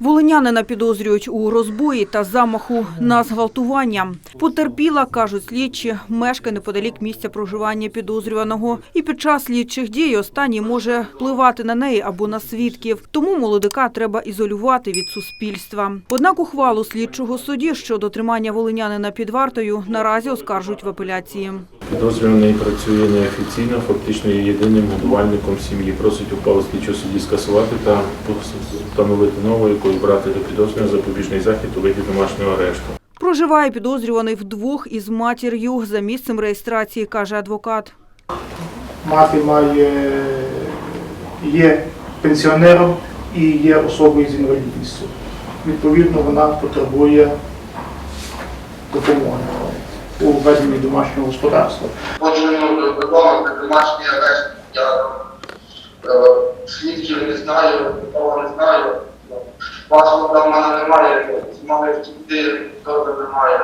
Волинянина підозрюють у розбої та замаху на зґвалтування. Потерпіла, кажуть слідчі, мешкає неподалік місця проживання підозрюваного. І під час слідчих дій останній може впливати на неї або на свідків. Тому молодика треба ізолювати від суспільства. Однак ухвалу слідчого судді щодо тримання волинянина під вартою наразі оскаржують в апеляції. Підозрюваний працює неофіційно, фактично є єдиним годувальником сім'ї. Просить ухвалу слідчого судді скасувати та встановити нову, якою брати до підозрюваного запобіжний захід у виді домашнього арешту. Проживає підозрюваний вдвох із матір'ю за місцем реєстрації, каже адвокат. Мати має є пенсіонером і є особою з інвалідністю. Відповідно, вона потребує допомоги у веденні домашнього господарства. Хочу додому, домашній арешт. Я е, свідків не знаю, нікого не знаю. Паспорта в мене немає, змоги втікти теж немає.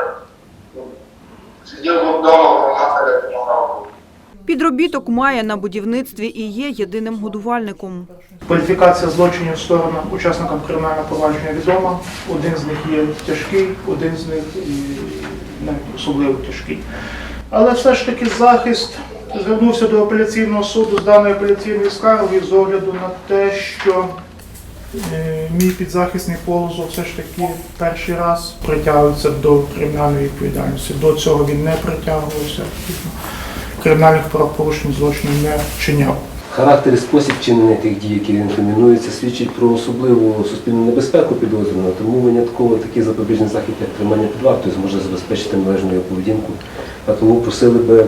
Сидів вдома, матері допомагав. Підробіток має на будівництві і є єдиним годувальником. Кваліфікація злочинів сторона учасникам кримінального провадження відома. Один з них є тяжкий, один з них навіть особливо тяжкий. Але все ж таки захист звернувся до апеляційного суду з даної апеляційної скарги з огляду на те, що е, мій підзахисний полозов все ж таки перший раз притягується до кримінальної відповідальності. До цього він не притягувався. Кримінальних правопорушень злочинів не вчиняв. Характер і спосіб чинення тих дій, які інкримінуються, свідчить про особливу суспільну небезпеку підозрюваного, тому винятково такий запобіжний захід, як тримання під вартою, зможе забезпечити належну його поведінку, а тому просили би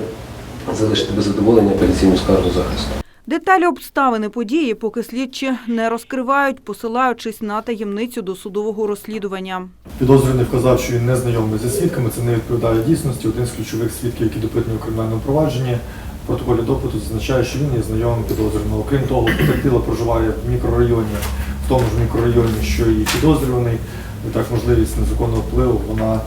залишити без задоволення апеляційну скаргу захисту. Деталі обставини події поки слідчі не розкривають, посилаючись на таємницю досудового розслідування. Підозрюваний вказав, що він не знайомий зі свідками, це не відповідає дійсності. Один з ключових свідків, які допитані у кримінальному провадженні, в протоколі допиту зазначає, що він є знайомим підозрюваного. Крім того, потерпіла проживає в мікрорайоні, в тому ж мікрорайоні, що і підозрюваний, і так можливість незаконного впливу вона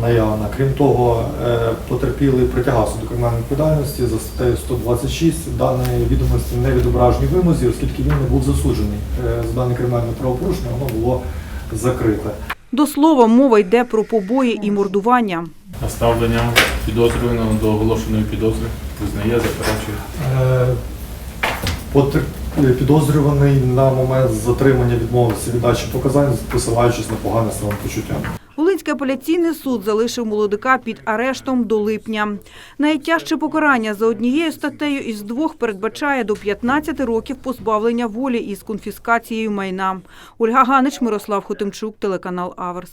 наявна. Крім того, е, потерпілий притягався до кримінальної відповідальності за статтею 126. Даної відомості не відображені вимозі, оскільки він не був засуджений. Е, За дане кримінальне правопорушення воно було закрите. До слова, мова йде про побої і мордування. Ставлення підозрюваного до оголошеної підозри визнає, заперечує. Е, Підозрюваний на момент затримання відмовився від дачі показань, посилаючись на погане самопочуття. Волинський апеляційний суд залишив молодика під арештом до липня. Найтяжче покарання за однією статтею із двох передбачає до 15 років позбавлення волі із конфіскацією майна. Ольга Ганич, Мирослав Хотимчук, телеканал Аверс.